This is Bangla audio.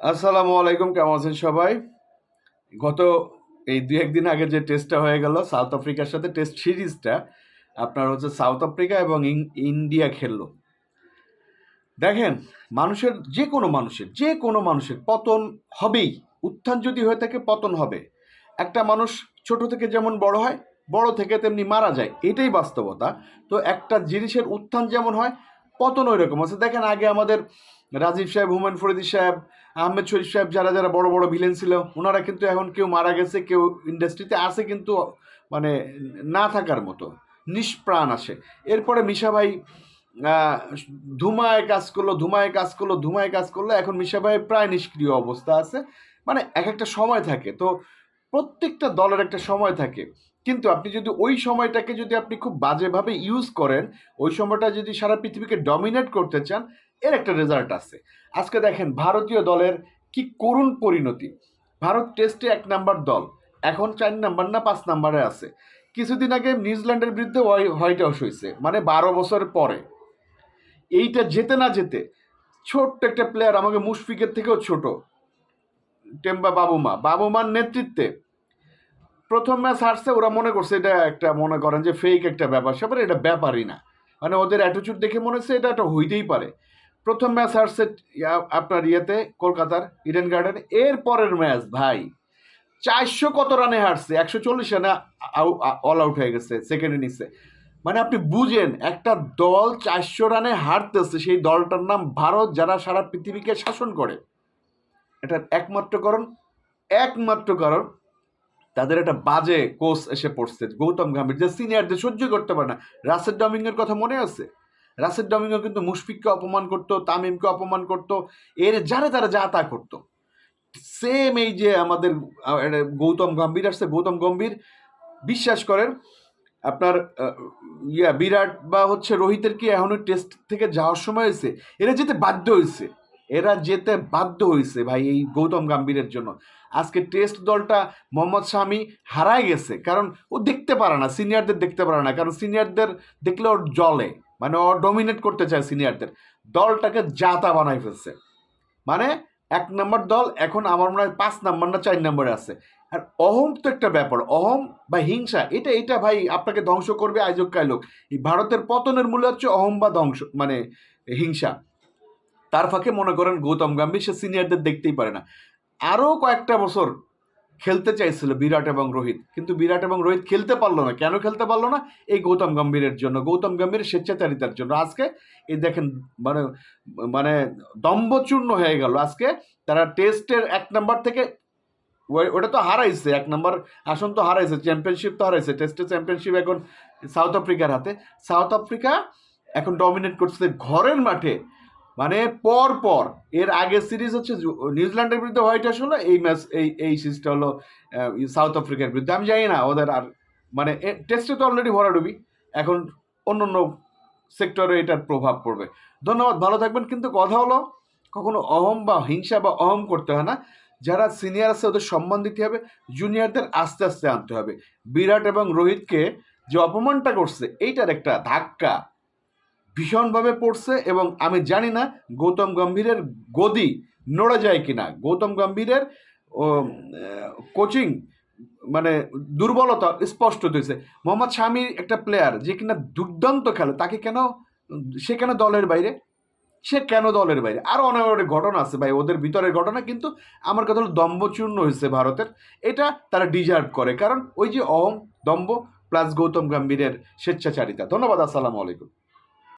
আসসালামু আলাইকুম, কেমন আছেন সবাই? গত এই দু একদিন আগে যে টেস্টটা হয়ে গেল সাউথ আফ্রিকার সাথে টেস্ট সিরিজটা আপনার হচ্ছে সাউথ আফ্রিকা এবং ইন্ডিয়া খেললো। দেখেন, মানুষের, যে কোনো মানুষের, যে কোনো মানুষের পতন হবেই। উত্থান যদি হয়ে থাকে, পতন হবে। একটা মানুষ ছোট থেকে যেমন বড় হয়, বড় থেকে তেমনি মারা যায়, এটাই বাস্তবতা। তো একটা জিনিসের উত্থান যেমন হয় পতন ওই রকম আছে। দেখেন আগে আমাদের রাজীব সাহেব হুমেন ফরিদি সাহেব, আহমেদ শরীফ সাহেব যারা যারা বড় বড় ভিলেন ছিল, ওনারা কিন্তু এখন কেউ মারা গেছে, কেউ ইন্ডাস্ট্রিতে আছে কিন্তু মানে না থাকার মতো। নিষ্প্রাণ আসে এরপরে মিশা ভাই ধুমায় কাজ করল, ধুমায় কাজ করল, ধুমায় কাজ করল। এখন মিশা ভাই প্রায় নিষ্ক্রিয় অবস্থা আছে। মানে এক একটা সময় থাকে। তো প্রত্যেকটা দলের একটা সময় থাকে। কিন্তু আপনি যদি ওই সময়টাকে যদি আপনি খুব বাজেভাবে ইউজ করেন, ওই সময়টা যদি সারা পৃথিবীকে ডমিনেট করতে চান, এর একটা রেজাল্ট আছে। আজকে দেখেন ভারতীয় দলের কি করুণ পরিণতি। ভারত টেস্টে এক নাম্বার দল, এখন চার নাম্বার না পাঁচ নাম্বারে আছে। কিছুদিন আগে নিউজিল্যান্ডের বিরুদ্ধে হোয়াই- হোয়াইট হাউস হয়েছে মানে বারো বছর পরে। এইটা যেতে না যেতে ছোট্ট একটা প্লেয়ার আমাকে মুশফিকের থেকেও ছোট টেম্বা বাবুমা। বাবুমার নেতৃত্বে প্রথম ম্যাচ হারছে ওরা মনে করছে এটা একটা, মনে করেন যে ফেক একটা ব্যাপার। স্যাপার এটা ব্যাপারই না। মানে ওদের অ্যাটিচিউড দেখে মনে হচ্ছে এটা একটা হইতেই পারে। প্রথম ম্যাচ হারছে আপনার ইয়েতে, কলকাতার ইডেন গার্ডেন এর পরের ম্যাচ, ভাই। চারশো কত রানে হারছে? একশো চল্লিশ রানে অল আউট হয়ে গেছে সেকেন্ড ইনিংসে মানে আপনি বুঝেন, একটা দল চারশো রানে হারতেছে, সেই দলটার নাম ভারত, যারা সারা পৃথিবীকে শাসন করে। এটার একমাত্র কারণ একমাত্র কারণ তাদের একটা বাজে কোচ এসে পড়ছে, গৌতম গম্ভীর, যে সিনিয়রদের সহ্য করতে পারে না। রাসেল ডমিংয়ের কথা মনে আছে? রাসেল ডমিংও কিন্তু মুশফিককে অপমান করতো, তামিমকে অপমান করতো, এর যারে তারা যা তা করতো। সেম এই যে আমাদের গৌতম গম্ভীর আসছে, গৌতম গম্ভীর, বিশ্বাস করেন, আপনার ইয়া, বিরাট বা হচ্ছে রোহিতের কি এখনও টেস্ট থেকে যাওয়ার সময় হয়েছে? এরা যেতে বাধ্য হয়েছে। এরা যেতে বাধ্য হয়েছে ভাই এই গৌতম গাম্ভীরের জন্য। আজকে টেস্ট দলটা মোহাম্মদ শামি হারায় গেছে, কারণ ও দেখতে পারে না সিনিয়রদের দেখতে পারে না, কারণ সিনিয়রদের দেখলে ওর জলে মানে ও ডমিনেট করতে চায় সিনিয়রদের দলটাকে জাতা বানাই ফেলছে। মানে এক নম্বর দল এখন আমার মনে হয় পাঁচ নম্বর না চার নম্বরে আছে। আর অহম তো একটা ব্যাপার, অহম বা হিংসা, এটা এটা ভাই আপনাকে ধ্বংস করবে আয়োজক কাইলোক। এই ভারতের পতনের মূল্য হচ্ছে অহম বা ধ্বংস মানে হিংসা। তার ফাঁকে মনে করেন গৌতম গম্ভীর, সে সিনিয়রদের দেখতেই পারে না। আরও কয়েকটা বছর খেলতে চাইছিল বিরাট এবং রোহিত, কিন্তু বিরাট এবং রোহিত খেলতে পারল না। কেন খেলতে পারল না? এই গৌতম গম্ভীরের জন্য, গৌতম গম্ভীর স্বেচ্ছাচারিতার জন্য। আজকে এই দেখেন মানে মানে দম্বচূর্ণ হয়ে গেল। আজকে তারা টেস্টের এক নাম্বার থেকে ওটা তো হারাইছে, এক নাম্বার আসন তো হারাইছে চ্যাম্পিয়নশিপ তো হারাইছে, টেস্টের চ্যাম্পিয়নশিপ এখন সাউথ আফ্রিকার হাতে। সাউথ আফ্রিকা এখন ডমিনেট করছে ঘরের মাঠে। মানে পর পর, এর আগের সিরিজ হচ্ছে নিউজিল্যান্ডের বিরুদ্ধে হোয়াইট হাউস হলো, এই ম্যাচ এই এই সিরিজটা হলো সাউথ আফ্রিকার বিরুদ্ধে। আমি জানি না ওদের আর মানে টেস্টে তো অলরেডি ভরাডুবি এখন অন্য অন্য সেক্টরে এটার প্রভাব পড়বে। ধন্যবাদ, ভালো থাকবেন, কিন্তু কথা হলো, কখনো অহম বা হিংসা বা অহম করতে হয় না। যারা সিনিয়র আছে, ওদের সম্মান দিতে হবে জুনিয়রদের আস্তে আস্তে আনতে হবে। বিরাট এবং রোহিতকে যে অপমানটা করছে, এইটার একটা ধাক্কা। ভীষণভাবে পড়ছে এবং আমি জানি না গৌতম গম্ভীরের গদি নড়ে যায় কিনা। গৌতম গম্ভীরের কোচিং মানে দুর্বলতা স্পষ্ট হয়েছে মোহাম্মদ শামি একটা প্লেয়ার যে কিনা দুর্দান্ত খেলে, তাকে কেন, সে কেন দলের বাইরে? সে কেন দলের বাইরে? আরও অনেক অনেক ঘটনা আছে ভাই, ওদের ভিতরের ঘটনা, কিন্তু আমার কথা হলো দম্ভচূর্ণ হয়েছে ভারতের। এটা তারা ডিজার্ভ করে, কারণ ওই যে অহম, দম্ভ প্লাস গৌতম গম্ভীরের স্বেচ্ছাচারিতা। ধন্যবাদ, আসসালামু আলাইকুম।